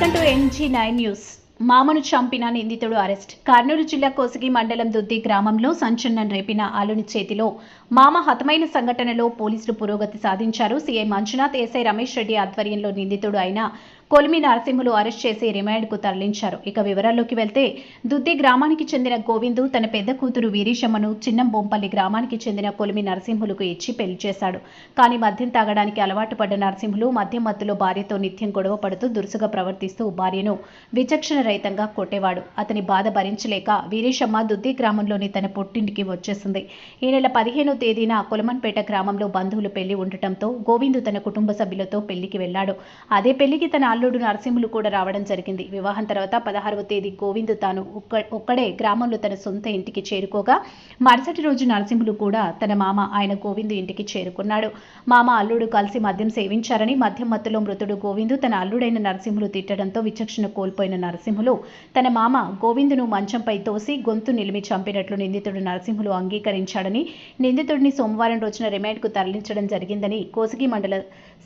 Nine news. మామను చంపిన నిందితుడు అరెస్ట్. కర్నూలు జిల్లా కోసిగి మండలం దుద్ది గ్రామంలో సంచలనం రేపిన అలుని చేతిలో మామ హతమైన సంఘటనలో పోలీసులు పురోగతి సాధించారు. సీఐ మంజునాథ్ ఎస్ఐ రమేష్ రెడ్డి ఆధ్వర్యంలో నిందితుడు అయిన కొలిమి నరసింహులు అరెస్ట్ చేసి రిమాండ్కు తరలించారు. ఇక వివరాల్లోకి వెళ్తే దుద్ది గ్రామానికి చెందిన గోవిందు తన పెద్ద కూతురు వీరీశమ్మను చిన్నంబొంపల్లి గ్రామానికి చెందిన కొలిమి నరసింహులకు ఇచ్చి పెళ్ళి చేశాడు. కానీ మద్యం తాగడానికి అలవాటు పడ్డ నరసింహులు మద్యం మత్తులో భార్యతో నిత్యం గొడవ పడుతూ దురుసుగా ప్రవర్తిస్తూ భార్యను విచక్షణ రహితంగా కొట్టేవాడు. అతని బాధ భరించలేక వీరేశమ్మ దుద్ది గ్రామంలోని తన పుట్టింటికి వచ్చేసింది. ఈ నెల పదిహేనో తేదీన కొలమన్పేట గ్రామంలో బంధువులు పెళ్ళి ఉండటంతో గోవిందు తన కుటుంబ సభ్యులతో పెళ్ళికి వెళ్ళాడు అదే పెళ్ళికి తన అల్లుడు నరసింహులు కూడా రావడం జరిగింది. వివాహం తర్వాత పదహారవ తేదీ గోవింద్ తాను ఒక్క ఒక్కడే గ్రామంలో తన సొంత ఇంటికి చేరుకోగా మరుసటి రోజు నరసింహులు కూడా తన మామ ఆయన గోవిందు ఇంటికి చేరుకున్నాడు. మామ అల్లుడు కలిసి మద్యం సేవించారని మద్యం మత్తులో మృతుడు గోవిందు తన అల్లుడైన నరసింహులు తిట్టడంతో విచక్షణ కోల్పోయిన నరసింహులు తన మామ గోవిందును మంచంపై తోసి గొంతు నిలిమి చంపినట్లు నిందితుడు నరసింహులు అంగీకరించాడని నిందితుడిని సోమవారం రోజున రిమాండ్కు తరలించడం జరిగిందని కోసిగి మండల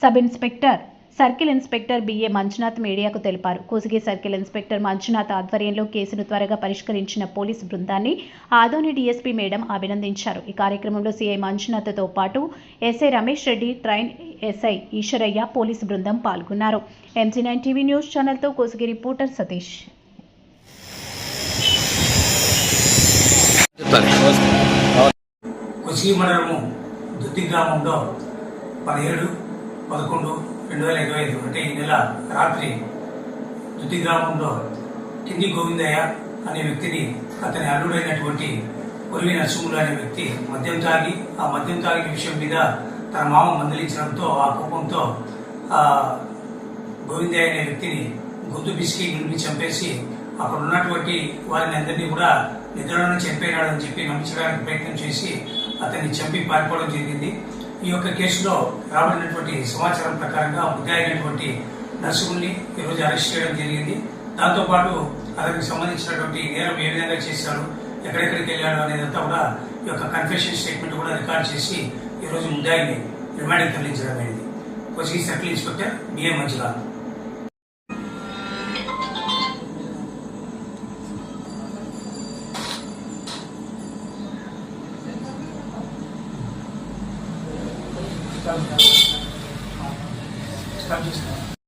sub inspector circle inspector BA Manjunath మీడియాకు తెలిపారు. కోసిగి సర్కిల్ ఇన్స్పెక్టర్ మంజునాథ్ ఆధ్వర్యంలో కేసును త్వరగా పరిష్కరించిన పోలీసు బృందాన్ని ఆదోని డీఎస్పీ మేడం అభినందించారు. ఈ కార్యక్రమంలో సీఐ మంజునాథ్తో పాటు SI Ramesh Reddy train SI Eshwaraiah police బృందం పాల్గొన్నారు. ఎంజీ నైన్ టీవీ న్యూస్ ఛానల్తో కోసిగి రిపోర్టర్ సతీష్. మండలము దుత్తి గ్రామంలో పదిహేడు పదకొండు రెండు వేల ఇరవై ఐదు అంటే ఈ నెల రాత్రి దుత్తి గ్రామంలో కింది గోవిందయ్య అనే వ్యక్తిని అతని అల్లుడైనటువంటి ఉరివి నరసింహులు అనే వ్యక్తి మద్యం తాగి ఆ మద్యం తాగిన విషయం మీద తన మామ మందలించడంతో ఆ కోపంతో గోవిందయ్య అనే వ్యక్తిని గొంతు పిసికి నిలిపి చంపేసి అక్కడ ఉన్నటువంటి వారిని అందరినీ కూడా నిద్రలను చంపేనాడని చెప్పి నమ్మించడానికి ప్రయత్నం చేసి అతన్ని చంపి పారిపోవడం జరిగింది. ఈ యొక్క కేసులో రాబడినటువంటి సమాచారం ప్రకారంగా ముద్ద అయినటువంటి నర్సుకుల్ని ఈరోజు అరెస్ట్ చేయడం జరిగింది. దాంతోపాటు అతనికి సంబంధించినటువంటి నేరం ఏ విధంగా చేశాడు ఎక్కడెక్కడికి వెళ్ళాడు అనేదంతా కూడా ఈ యొక్క కన్ఫెషన్ స్టేట్మెంట్ కూడా రికార్డ్ చేసి ఈరోజు ముద్దాయిని రిమాండ్కి తరలించడం అయింది. Kosigi circle inspector BA Manjulal start చేస్తాను